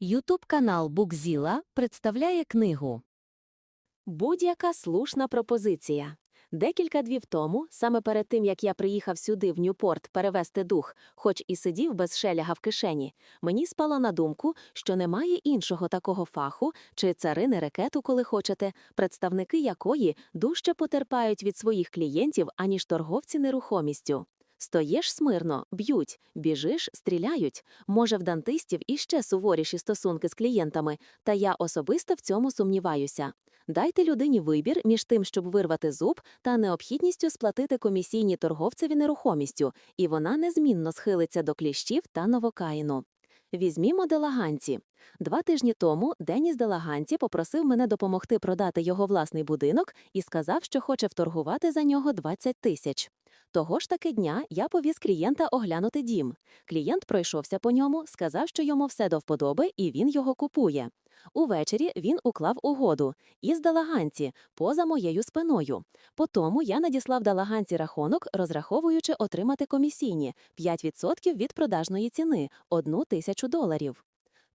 Ютуб канал Букзіла представляє книгу Будь-яка слушна пропозиція. Декілька днів тому, саме перед тим як я приїхав сюди, в Ньюпорт, перевести дух, хоч і сидів без шеляга в кишені, мені спало на думку, що немає іншого такого фаху чи царини рекету, коли хочете, представники якої дужче потерпають від своїх клієнтів, аніж торговці нерухомістю. Стоїш смирно, б'ють, біжиш, стріляють. Може, в дантистів іще суворіші стосунки з клієнтами, та я особисто в цьому сумніваюся. Дайте людині вибір між тим, щоб вирвати зуб, та необхідністю сплатити комісійні торговцеві нерухомістю, і вона незмінно схилиться до кліщів та новокаїну. Візьмімо Делаганці. Два тижні тому Деніс Делаганці попросив мене допомогти продати його власний будинок і сказав, що хоче вторгувати за нього 20 тисяч. Того ж таки дня я повіз клієнта оглянути дім. Клієнт пройшовся по ньому, сказав, що йому все до вподоби, і він його купує. Увечері він уклав угоду із Далаганці поза моєю спиною. Потому я надіслав Далаганці рахунок, розраховуючи отримати комісійні 5% від продажної ціни одну тисячу доларів.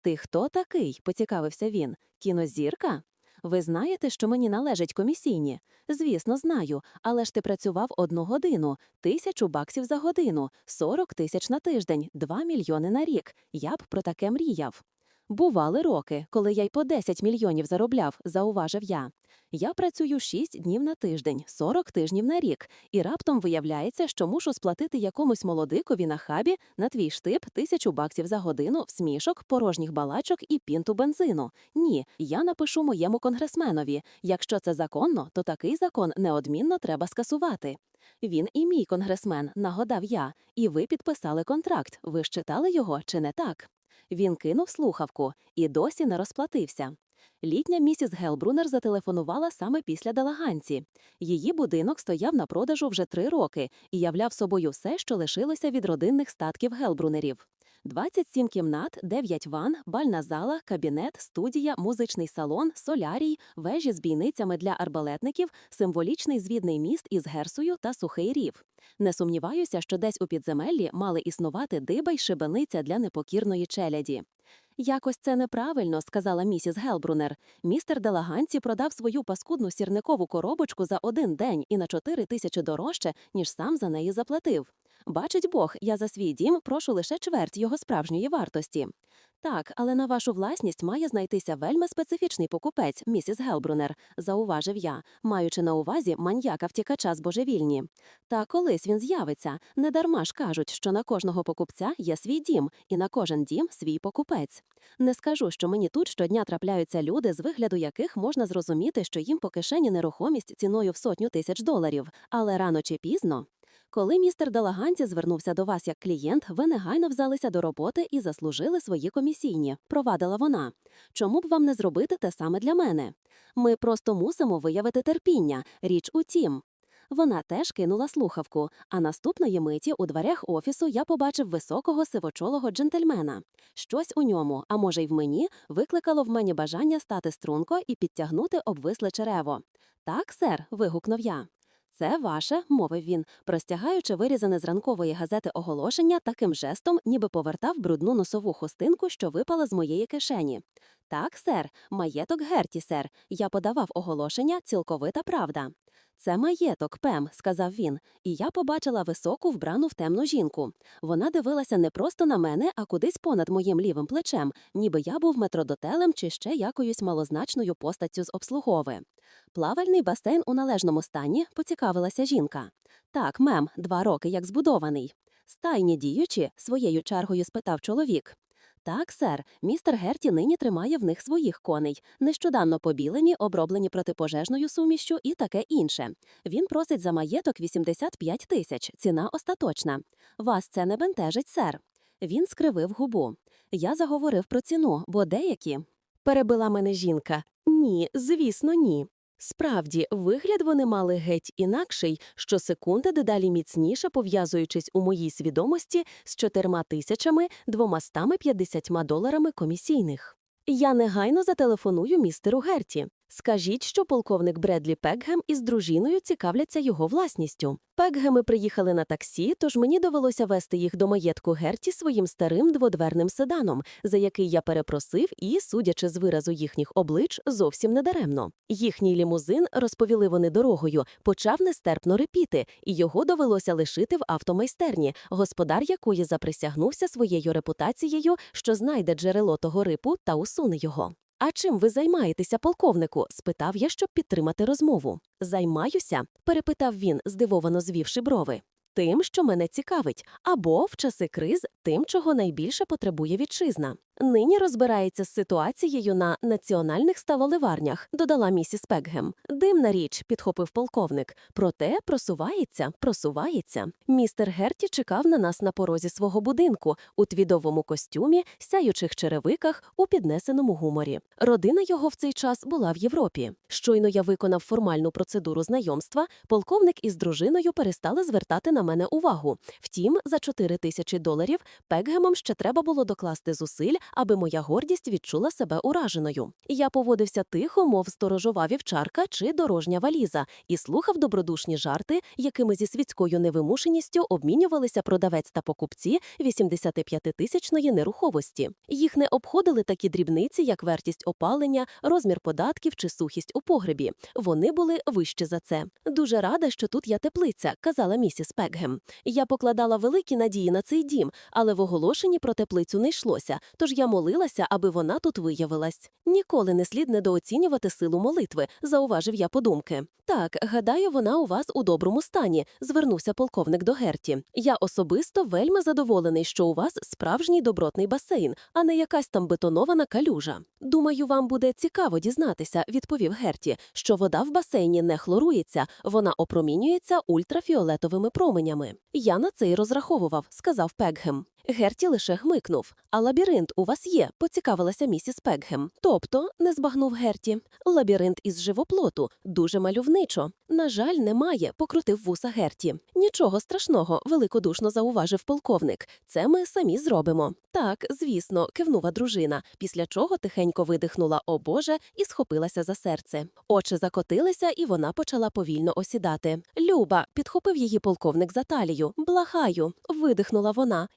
Ти хто такий? поцікавився він. Кінозірка? Ви знаєте, що мені належать комісійні? Звісно, знаю, але ж ти працював одну годину, тисячу баксів за годину, 40 тисяч на тиждень, 2 мільйони на рік. Я б про таке мріяв. Бували роки, коли я й по 10 мільйонів заробляв, зауважив я. Я працюю 6 днів на тиждень, 40 тижнів на рік, і раптом виявляється, що мушу сплатити якомусь молодикові на хабі на твій штип тисячу баксів за годину, смішок, порожніх балачок і пінту бензину. Ні, я напишу моєму конгресменові. Якщо це законно, то такий закон неодмінно треба скасувати. Він і мій конгресмен, нагадав я, і ви підписали контракт. Ви ж читали його чи не так? Він кинув слухавку і досі не розплатився. Літня місіс Гелбрунер зателефонувала саме після Далаганці. Її будинок стояв на продажу вже три роки і являв собою все, що лишилося від родинних статків Гелбрунерів. 27 кімнат, 9 ван, бальна зала, кабінет, студія, музичний салон, солярій, вежі з бійницями для арбалетників, символічний звідний міст із герсою та сухий рів. Не сумніваюся, що десь у підземеллі мали існувати диба й шибениця для непокірної челяді. Якось це неправильно, сказала місіс Гелбрунер. Містер Делаганці продав свою паскудну сірникову коробочку за один день і на 4 тисячі дорожче, ніж сам за неї заплатив. Бачить Бог, я за свій дім прошу лише чверть його справжньої вартості. Так, але на вашу власність має знайтися вельми специфічний покупець, місіс Гелбрунер, зауважив я, маючи на увазі маньяка втікача з божевільні. Та колись він з'явиться. Недарма ж кажуть, що на кожного покупця є свій дім, і на кожен дім свій покупець. Не скажу, що мені тут щодня трапляються люди, з вигляду яких можна зрозуміти, що їм по кишені нерухомість ціною в сотню тисяч доларів, але рано чи пізно. Коли містер Далаганці звернувся до вас як клієнт, ви негайно взялися до роботи і заслужили свої комісійні, провадила вона. Чому б вам не зробити те саме для мене? Ми просто мусимо виявити терпіння. Річ у тім. Вона теж кинула слухавку, а наступної миті у дверях офісу я побачив високого сивочолого джентльмена. Щось у ньому, а може й в мені, викликало в мені бажання стати струнко і підтягнути обвисле черево. Так, сер, вигукнув я. Це ваше, мовив він, простягаючи вирізане з ранкової газети оголошення таким жестом, ніби повертав брудну носову хустинку, що випала з моєї кишені. Так, сер, маєток Герті, сер. Я подавав оголошення, цілковита правда. Це маєток, Пем, сказав він, і я побачила високу вбрану в темну жінку. Вона дивилася не просто на мене, а кудись понад моїм лівим плечем, ніби я був метродотелем чи ще якоюсь малозначною постаттю з обслугови. Плавальний басейн у належному стані, поцікавилася жінка. Так, мем, два роки як збудований. Стайні діючі, своєю чергою спитав чоловік. Так, сер, містер Герті нині тримає в них своїх коней, нещодавно побілені, оброблені протипожежною сумішчю і таке інше. Він просить за маєток 85 тисяч, ціна остаточна. Вас це не бентежить, сер. Він скривив губу. Я заговорив про ціну, бо деякі. Перебила мене жінка. Ні, звісно, ні. Справді, вигляд вони мали геть інакший, що секунда дедалі міцніше пов'язуючись у моїй свідомості з чотирма тисячами двомастами п'ятдесятьма доларами комісійних. Я негайно зателефоную містеру Герті. Скажіть, що полковник Бредлі Пекгем із дружиною цікавляться його власністю. Пекгеми приїхали на таксі, тож мені довелося вести їх до маєтку Герті своїм старим дводверним седаном, за який я перепросив і, судячи з виразу їхніх облич, зовсім недаремно. Їхній лімузин, розповіли вони дорогою, почав нестерпно репіти, і його довелося лишити в автомайстерні, господар якої заприсягнувся своєю репутацією, що знайде джерело того рипу та усуне його. А чим ви займаєтеся, полковнику? спитав я, щоб підтримати розмову. Займаюся? перепитав він, здивовано звівши брови. Тим, що мене цікавить, або в часи криз тим, чого найбільше потребує вітчизна. Нині розбирається з ситуацією на національних ставоливарнях, додала місіс Пекгем. Димна річ, підхопив полковник. Проте просувається, просувається. Містер Герті чекав на нас на порозі свого будинку у твідовому костюмі, сяючих черевиках, у піднесеному гуморі. Родина його в цей час була в Європі. Щойно я виконав формальну процедуру знайомства. Полковник із дружиною перестали звертати на мене увагу. Втім, за 4 тисячі доларів Пекгемом ще треба було докласти зусиль, аби моя гордість відчула себе ураженою. Я поводився тихо, мов сторожова вівчарка чи дорожня валіза, і слухав добродушні жарти, якими зі світською невимушеністю обмінювалися продавець та покупці 85-тисячної нерухомості. Їх не обходили такі дрібниці, як вартість опалення, розмір податків чи сухість у погребі. Вони були вищі за це. Дуже рада, що тут я теплиця, казала місіс Пекгем. Я покладала великі надії на цей дім, але в оголошенні про теплицю не йшлося, тож я молилася, аби вона тут виявилась. Ніколи не слід недооцінювати силу молитви, зауважив я подумки. Так, гадаю, вона у вас у доброму стані, звернувся полковник до Герті. Я особисто вельми задоволений, що у вас справжній добротний басейн, а не якась там бетонована калюжа. Думаю, вам буде цікаво дізнатися, відповів Герті, що вода в басейні не хлорується, вона опромінюється ультрафіолетовими променями. Я на це й розраховував, сказав Пекгем. Герті лише гмикнув. А лабіринт у вас є, поцікавилася місіс Пекгем. Тобто, не збагнув Герті. Лабіринт із живоплоту, дуже мальовничо. На жаль, немає, покрутив вуса Герті. Нічого страшного, великодушно зауважив полковник. Це ми самі зробимо. Так, звісно, кивнула дружина, після чого тихенько видихнула «О Боже» і схопилася за серце. Очі закотилися, і вона почала повільно осідати. Люба, підхопив її полковник за талію. Благаю, видихнула вона.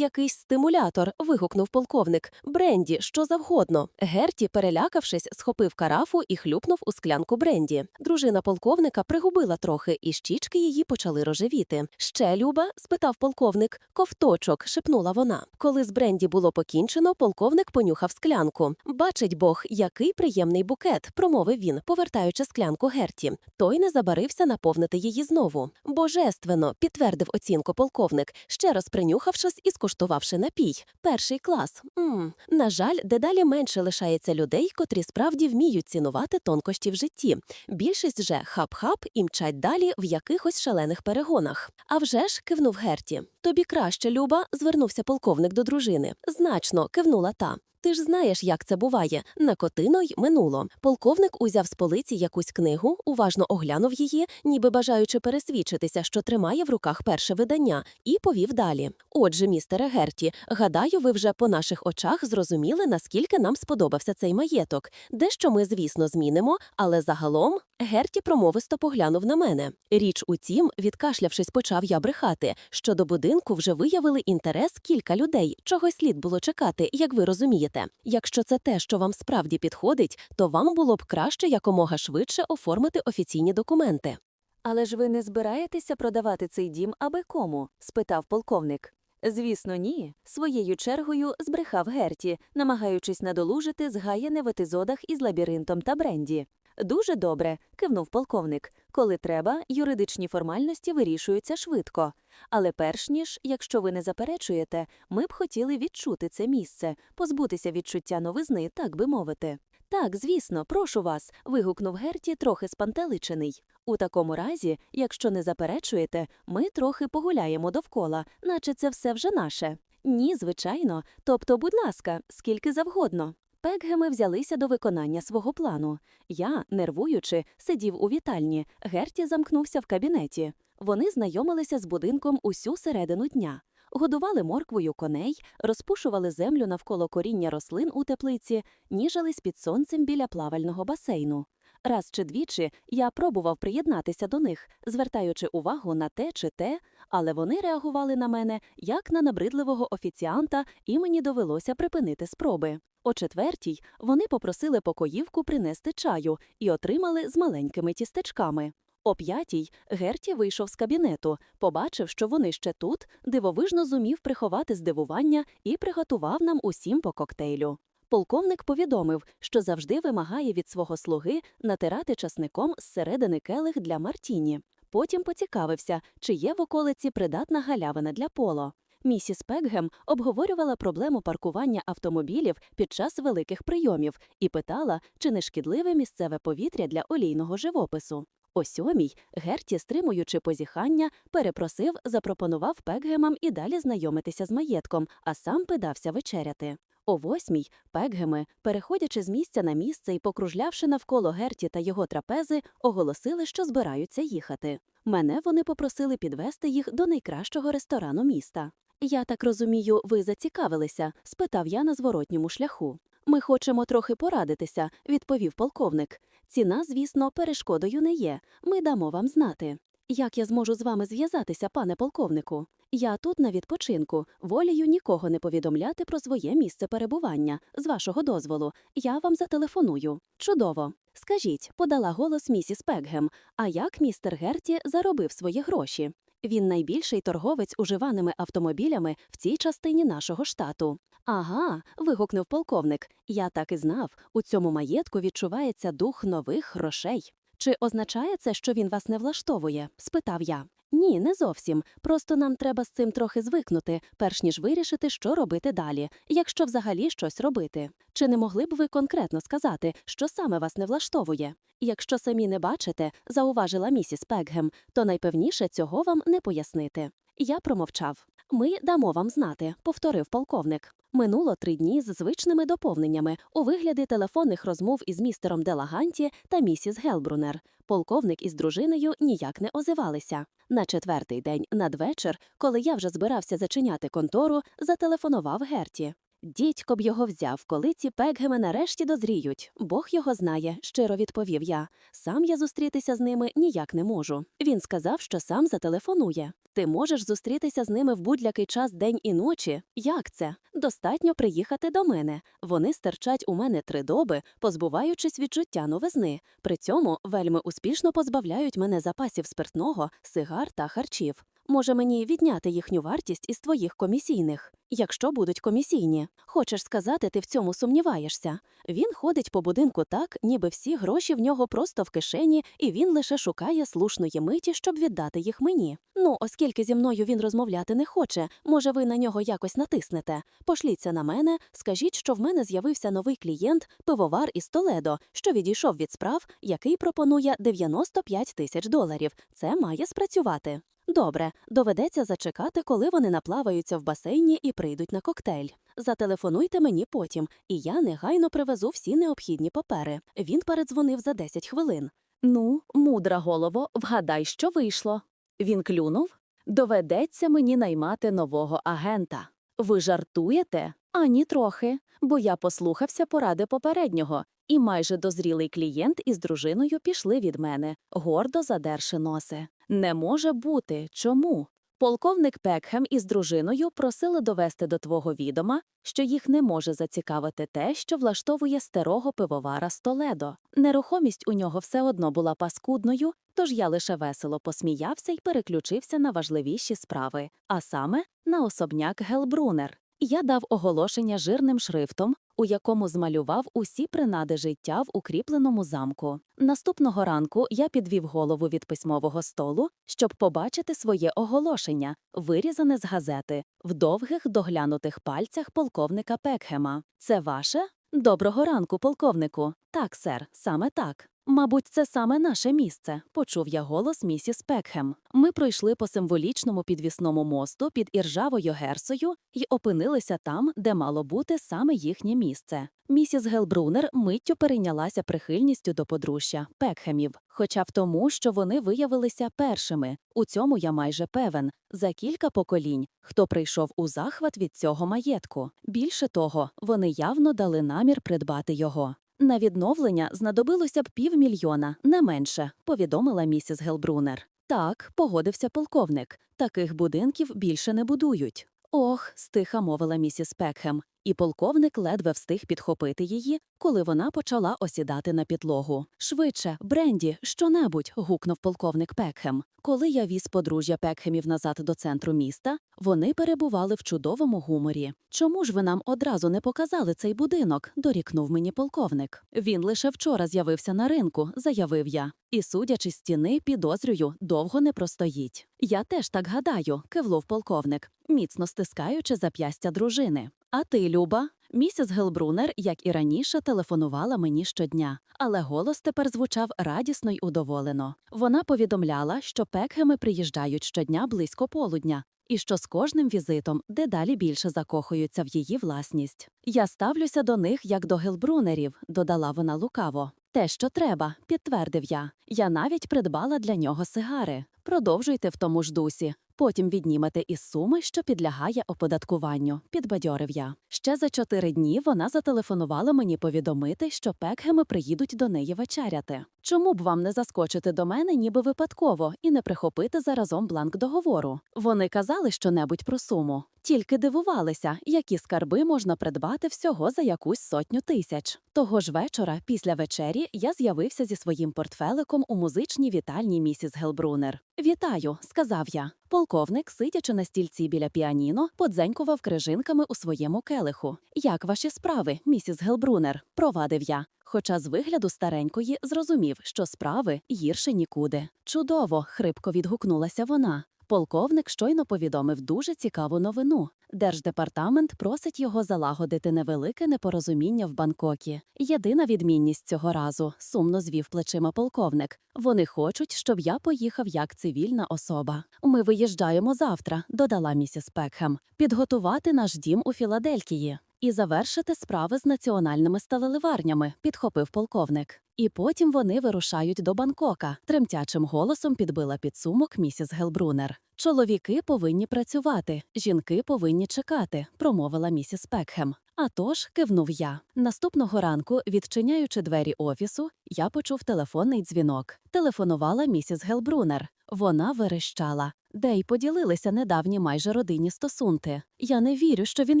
Якийсь стимулятор, вигукнув полковник. Бренді, що завгодно. Герті, перелякавшись, схопив карафу і хлюпнув у склянку бренді. Дружина полковника пригубила трохи, і щічки її почали рожевіти. Ще Люба? спитав полковник. Ковточок, шепнула вона. Коли з бренді було покінчено, полковник понюхав склянку. Бачить Бог, який приємний букет, промовив він, повертаючи склянку Герті. Той не забарився наповнити її знову. Божественно, підтвердив оцінку полковник, ще раз принюхавшись і скуштувавши напій. Перший клас. Мм. На жаль, дедалі менше лишається людей, котрі справді вміють цінувати тонкощі в житті. Більшість же хап-хап і мчать далі в якихось шалених перегонах. А вже ж кивнув Герті. Тобі краще, Люба, звернувся полковник до дружини. Значно, кивнула та. Ти ж знаєш, як це буває. На котино й минуло. Полковник узяв з полиці якусь книгу, уважно оглянув її, ніби бажаючи пересвідчитися, що тримає в руках перше видання, і повів далі. Отже, містере Герті, гадаю, ви вже по наших очах зрозуміли, наскільки нам сподобався цей маєток. Дещо ми, звісно, змінимо, але загалом Герті промовисто поглянув на мене. Річ у тім, відкашлявшись, почав я брехати, що до будинку вже виявили інтерес кілька людей, чого слід було чекати, як ви розумієте. Якщо це те, що вам справді підходить, то вам було б краще якомога швидше оформити офіційні документи. Але ж ви не збираєтеся продавати цей дім аби кому? спитав полковник. Звісно, ні. Своєю чергою збрехав Герті, намагаючись надолужити згаяне в епізодах із лабіринтом та бренді. Дуже добре, кивнув полковник. Коли треба, юридичні формальності вирішуються швидко. Але перш ніж, якщо ви не заперечуєте, ми б хотіли відчути це місце, позбутися відчуття новизни, так би мовити. Так, звісно, прошу вас. вигукнув Герті, трохи спантеличений. У такому разі, якщо не заперечуєте, ми трохи погуляємо довкола, наче це все вже наше. Ні, звичайно. Тобто, будь ласка, скільки завгодно. Пекгеми взялися до виконання свого плану. Я, нервуючи, сидів у вітальні. Герті замкнувся в кабінеті. Вони знайомилися з будинком усю середину дня. Годували морквою коней, розпушували землю навколо коріння рослин у теплиці, ніжались під сонцем біля плавального басейну. Раз чи двічі я пробував приєднатися до них, звертаючи увагу на те чи те, але вони реагували на мене як на набридливого офіціанта, і мені довелося припинити спроби. О четвертій вони попросили покоївку принести чаю і отримали з маленькими тістечками. О п'ятій Герті вийшов з кабінету, побачив, що вони ще тут, дивовижно зумів приховати здивування і приготував нам усім по коктейлю. Полковник повідомив, що завжди вимагає від свого слуги натирати часником зсередини келих для Мартіні. Потім поцікавився, чи є в околиці придатна галявина для поло. Місіс Пекгем обговорювала проблему паркування автомобілів під час великих прийомів і питала, чи не шкідливе місцеве повітря для олійного живопису. О сьомій Герті, стримуючи позіхання, перепросив, запропонував Пекгемам і далі знайомитися з маєтком, а сам пидався вечеряти. О восьмій Пекгеми, переходячи з місця на місце і покружлявши навколо Герті та його трапези, оголосили, що збираються їхати. Мене вони попросили підвести їх до найкращого ресторану міста. Я так розумію, ви зацікавилися? спитав я на зворотньому шляху. Ми хочемо трохи порадитися, відповів полковник. Ціна, звісно, перешкодою не є. Ми дамо вам знати. Як я зможу з вами зв'язатися, пане полковнику? Я тут на відпочинку, волію нікого не повідомляти про своє місце перебування. З вашого дозволу, я вам зателефоную. Чудово. Скажіть, подала голос місіс Пекгем, а як містер Герті заробив свої гроші? Він найбільший торговець уживаними автомобілями в цій частині нашого штату. Ага, вигукнув полковник. Я так і знав. У цьому маєтку відчувається дух нових грошей. Чи означає це, що він вас не влаштовує? спитав я. Ні, не зовсім. Просто нам треба з цим трохи звикнути, перш ніж вирішити, що робити далі, якщо взагалі щось робити. Чи не могли б ви конкретно сказати, що саме вас не влаштовує? Якщо самі не бачите, зауважила місіс Пеггем, то найпевніше цього вам не пояснити. Я промовчав. Ми дамо вам знати, повторив полковник. Минуло три дні з звичними доповненнями у вигляді телефонних розмов із містером Делаганті та місіс Гелбрунер. Полковник із дружиною ніяк не озивалися. На четвертий день надвечір, коли я вже збирався зачиняти контору, зателефонував Герті. Дідько б його взяв, коли ці пекгеми нарешті дозріють. Бог його знає, щиро відповів я. Сам я зустрітися з ними ніяк не можу. Він сказав, що сам зателефонує. Ти можеш зустрітися з ними в будь-який час день і ночі. Як це? Достатньо приїхати до мене. Вони стерчать у мене три доби, позбуваючись відчуття новизни. При цьому вельми успішно позбавляють мене запасів спиртного, сигар та харчів. Може мені відняти їхню вартість із твоїх комісійних, якщо будуть комісійні. Хочеш сказати, ти в цьому сумніваєшся. Він ходить по будинку так, ніби всі гроші в нього просто в кишені, і він лише шукає слушної миті, щоб віддати їх мені. Ну, оскільки зі мною він розмовляти не хоче, може, ви на нього якось натиснете. Пошліться на мене, скажіть, що в мене з'явився новий клієнт, пивовар із Толедо, що відійшов від справ, який пропонує 95 тисяч доларів. Це має спрацювати. Добре, доведеться зачекати, коли вони наплаваються в басейні і прийдуть на коктейль. Зателефонуйте мені потім, і я негайно привезу всі необхідні папери. Він передзвонив за 10 хвилин. Ну, мудра голово, вгадай, що вийшло. Він клюнув. Доведеться мені наймати нового агента. Ви жартуєте? Ані трохи, бо я послухався поради попереднього, і майже дозрілий клієнт із дружиною пішли від мене, гордо задерши носи. Не може бути. Чому? Полковник Пекхем із дружиною просили довести до твого відома, що їх не може зацікавити те, що влаштовує старого пивовара Столедо. Нерухомість у нього все одно була паскудною, тож я лише весело посміявся і переключився на важливіші справи, а саме на особняк Гелбрунер. Я дав оголошення жирним шрифтом, у якому змалював усі принади життя в укріпленому замку. Наступного ранку я підвів голову від письмового столу, щоб побачити своє оголошення, вирізане з газети, в довгих доглянутих пальцях полковника Пекхема. Це ваше? Доброго ранку, полковнику. Так, сер, саме так. Мабуть, це саме наше місце, почув я голос місіс Пекхем. Ми пройшли по символічному підвісному мосту під іржавою герсою і опинилися там, де мало бути саме їхнє місце. Місіс Гелбрунер миттю перейнялася прихильністю до подружжя Пекхемів, хоча в тому, що вони виявилися першими. У цьому я майже певен. За кілька поколінь, хто прийшов у захват від цього маєтку. Більше того, вони явно дали намір придбати його. На відновлення знадобилося б півмільйона, не менше, повідомила місіс Гелбрунер. Так, погодився полковник. Таких будинків більше не будують. Ох, стиха мовила місіс Пекхем, і полковник ледве встиг підхопити її, коли вона почала осідати на підлогу. Швидше, Бренді, щонебудь. гукнув полковник Пекхем. Коли я віз подружжя Пекхемів назад до центру міста, вони перебували в чудовому гуморі. Чому ж ви нам одразу не показали цей будинок? дорікнув мені полковник. Він лише вчора з'явився на ринку, заявив я. І, судячи з стіни, підозрюю, довго не простоїть. Я теж так гадаю, кивнув полковник, міцно стискаючи зап'ястя дружини. А ти, Люба? Місіс Гелбрунер, як і раніше, телефонувала мені щодня, але голос тепер звучав радісно й удоволено. Вона повідомляла, що пекгеми приїжджають щодня близько полудня, і що з кожним візитом дедалі більше закохуються в її власність. Я ставлюся до них як до гелбрунерів, додала вона лукаво. Те, що треба, підтвердив я. Я навіть придбала для нього сигари. Продовжуйте в тому ж дусі. Потім віднімете із суми, що підлягає оподаткуванню, підбадьорив я. Ще за чотири дні вона зателефонувала мені повідомити, що пекгеми приїдуть до неї вечеряти. Чому б вам не заскочити до мене, ніби випадково, і не прихопити заразом бланк договору? Вони казали щонебудь про суму, тільки дивувалися, які скарби можна придбати всього за якусь сотню тисяч. Того ж вечора, після вечері, я з'явився зі своїм портфеликом у музичній вітальні місіс Гелбрунер. Вітаю, сказав я. Полковник, сидячи на стільці біля піаніно, подзенькував крижинками у своєму келиху. Як ваші справи, місіс Гелбрунер? провадив я. Хоча з вигляду старенької зрозумів, що справи гірше нікуди. Чудово, хрипко відгукнулася вона. Полковник щойно повідомив дуже цікаву новину. Держдепартамент просить його залагодити невелике непорозуміння в Бангкокі. Єдина відмінність цього разу сумно звів плечима полковник. Вони хочуть, щоб я поїхав як цивільна особа. Ми виїжджаємо завтра, додала місіс Пекхем, підготувати наш дім у Філадельфії. І завершити справи з національними сталеливарнями, підхопив полковник. І потім вони вирушають до Бангкока. Тремтячим голосом підбила підсумок місіс Гелбрунер. Чоловіки повинні працювати, жінки повинні чекати, промовила місіс Пекхем. А тож, кивнув я. Наступного ранку, відчиняючи двері офісу, я почув телефонний дзвінок. Телефонувала місіс Гелбрунер. Вона верещала. Де й поділилися недавні майже родинні стосунки. Я не вірю, що він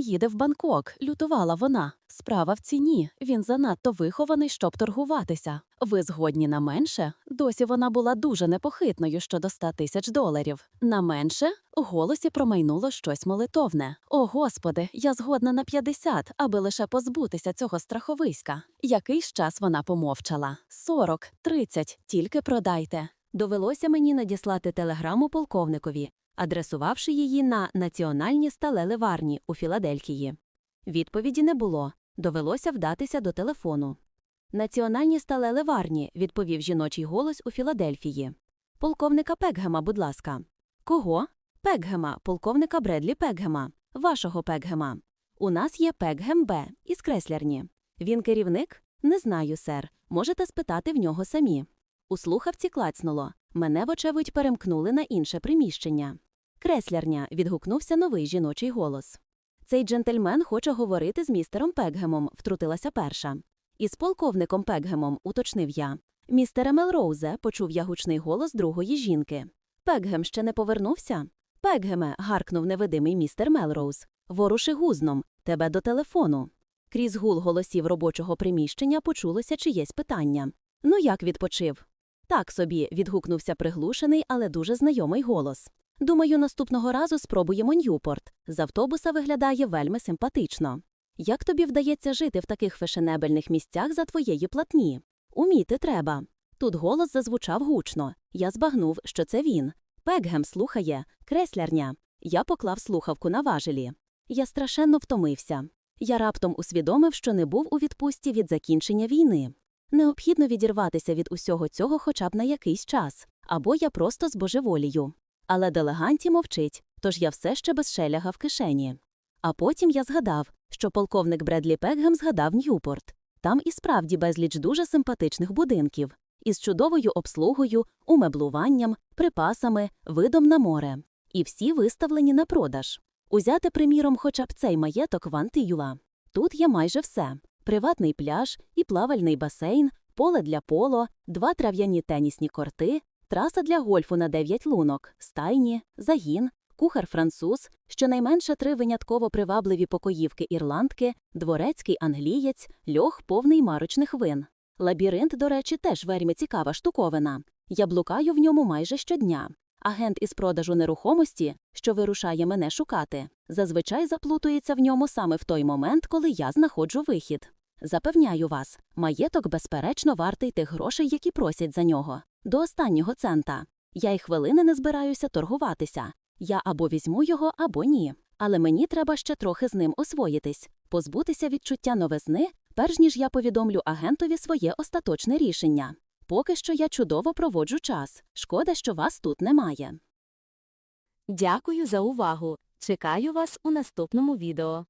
їде в Бангкок, лютувала вона. Справа в ціні. Він занадто вихований, щоб торгуватися. Ви згодні на менше? Досі вона була дуже непохитною щодо 100 тисяч доларів. На менше у голосі промайнуло щось молитовне. О, господи, я згодна на 50, аби лише позбутися цього страховиська. Якийсь час вона помовчала. 40, 30, тільки продайте. Довелося мені надіслати телеграму полковникові, адресувавши її на національні сталеливарні у Філадельфії. Відповіді не було. Довелося вдатися до телефону. Національні сталеливарні, відповів жіночий голос у Філадельфії. Полковника Пекгема, будь ласка. Кого? Пекгема, полковника Бредлі Пекгема. Вашого Пекгема. У нас є Пекгем Б із креслярні. Він керівник? Не знаю, сер. Можете спитати в нього самі. У слухавці клацнуло. Мене, вочевидь, перемкнули на інше приміщення. Креслярня, відгукнувся новий жіночий голос. Цей джентльмен хоче говорити з містером Пекгемом, втрутилася перша. Із полковником Пекгемом, уточнив я. Містере Мелроузе, почув я гучний голос другої жінки. Пекгем ще не повернувся? Пекгеме, гаркнув невидимий містер Мелроуз. Воруши гузном, тебе до телефону. Крізь гул голосів робочого приміщення почулося чиєсь питання. Ну як відпочив? Так собі, відгукнувся приглушений, але дуже знайомий голос. Думаю, наступного разу спробуємо Ньюпорт. З автобуса виглядає вельми симпатично. Як тобі вдається жити в таких фешенебельних місцях за твоєї платні? Уміти треба. Тут голос зазвучав гучно. Я збагнув, що це він. Пекгем слухає, креслярня. Я поклав слухавку на важелі. Я страшенно втомився. Я раптом усвідомив, що не був у відпустці від закінчення війни. Необхідно відірватися від усього цього хоча б на якийсь час, або я просто збожеволію. Але делеганті мовчить, тож я все ще без шеляга в кишені. А потім я згадав, що полковник Бредлі Пекгем згадав Ньюпорт. Там і справді безліч дуже симпатичних будинків із чудовою обслугою, умеблуванням, припасами, видом на море. І всі виставлені на продаж. Узяти, приміром, хоча б цей маєток Вантиюла. Тут є майже все: приватний пляж і плавальний басейн, поле для поло, два трав'яні тенісні корти, траса для гольфу на 9 лунок, стайні, загін, кухар-француз, щонайменше три винятково привабливі покоївки-ірландки, дворецький англієць, льох повний марочних вин. Лабіринт, до речі, теж вельми цікава штуковина. Я блукаю в ньому майже щодня. Агент із продажу нерухомості, що вирушає мене шукати, зазвичай заплутується в ньому саме в той момент, коли я знаходжу вихід. Запевняю вас, маєток безперечно вартий тих грошей, які просять за нього, до останнього цента. Я й хвилини не збираюся торгуватися. Я або візьму його, або ні. Але мені треба ще трохи з ним освоїтись, позбутися відчуття новизни, перш ніж я повідомлю агентові своє остаточне рішення. Поки що я чудово проводжу час. Шкода, що вас тут немає. Дякую за увагу. Чекаю вас у наступному відео.